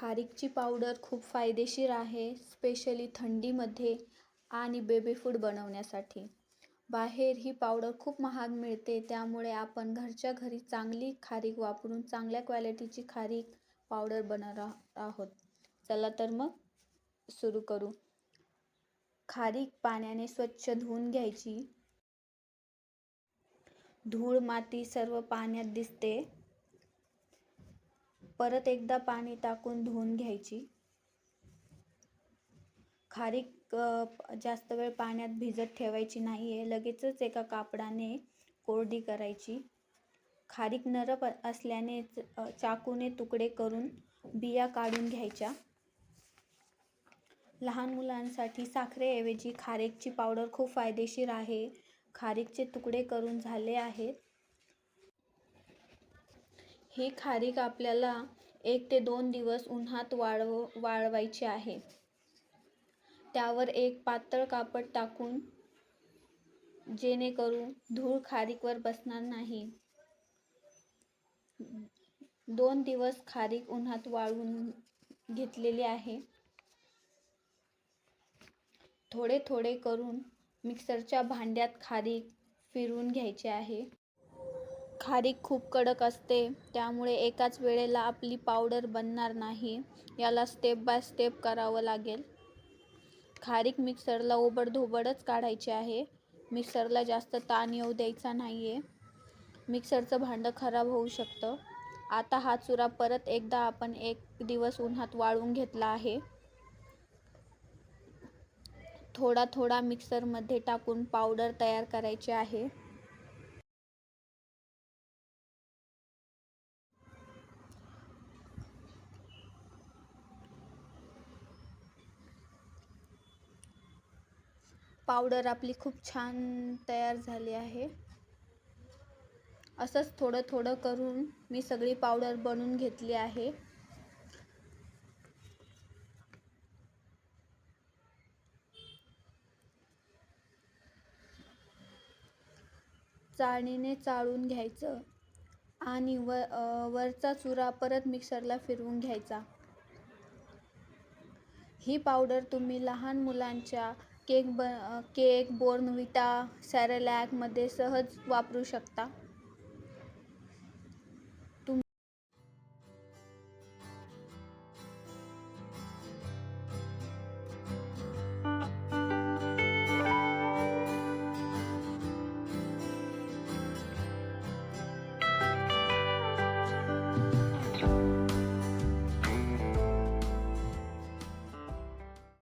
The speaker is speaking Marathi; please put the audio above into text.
खारीकची पावडर खूप फायदेशीर आहे स्पेशली थंडीमध्ये आणि बेबी फूड बनवण्यासाठी. बाहेर ही पावडर खूप महाग मिळते त्यामुळे आपण घरच्या घरी चांगली खारीक वापरून चांगल्या क्वालिटीची खारीक पावडर बनवणार आहोत. चला तर मग सुरू करू. खारीक पाण्याने स्वच्छ धुवून घ्यायची. धूळ माती सर्व पाण्यात दिसते. परत एकदा पाणी टाकून धुवून घ्यायची. खारीक जास्त वेळ पाण्यात भिजत ठेवायची नाही आहे लगेचच एका कापडाने कोरडी करायची. खारीक नरम असल्याने चाकूने तुकडे करून बिया काढून घ्यायच्या. लहान मुलांसाठी साखरेऐवजी खारीकची पावडर खूप फायदेशीर आहे. खारीकचे तुकडे करून झाले आहेत. ही खारीक आपल्याला एक ते दोन दिवस उन्हात वाळव वाळवायची आहे. त्यावर एक पातळ कापड टाकून जेणेकरून धूळ खारीकवर बसणार नाही. दोन दिवस खारीक उन्हात वाळवून घेतलेली आहे. थोडे थोडे करून मिक्सरच्या भांड्यात खारीक फिरवून घ्यायचे आहे. खारीक खूप कडक असते त्यामुळे एकाच वेळेला आपली पावडर बनणार नाही. याला स्टेप बाय स्टेप करावं लागेल. खारीक मिक्सरला ओबडधोबडच काढायची आहे. मिक्सरला जास्त ताण येऊ द्यायचा नाही आहे मिक्सरचं भांडं खराब होऊ शकतं. आता हा चुरा परत एकदा आपण एक दिवस उन्हात वाळवून घेतला आहे. थोडा थोडा मिक्सरमध्ये टाकून पावडर तयार करायची आहे. पावडर आपली खूप छान तयार झाली आहे. असंच थोडं थोडं करून मी सगळी पावडर बनवून घेतली आहे. चाळणीने चाळून घ्यायचं आणि व वरचा चुरा परत मिक्सरला फिरवून घ्यायचा. ही पावडर तुम्ही लहान मुलांच्या केक ब केक बोर्नविटा सॅरेलॅकमध्ये सहज वापरू शकता.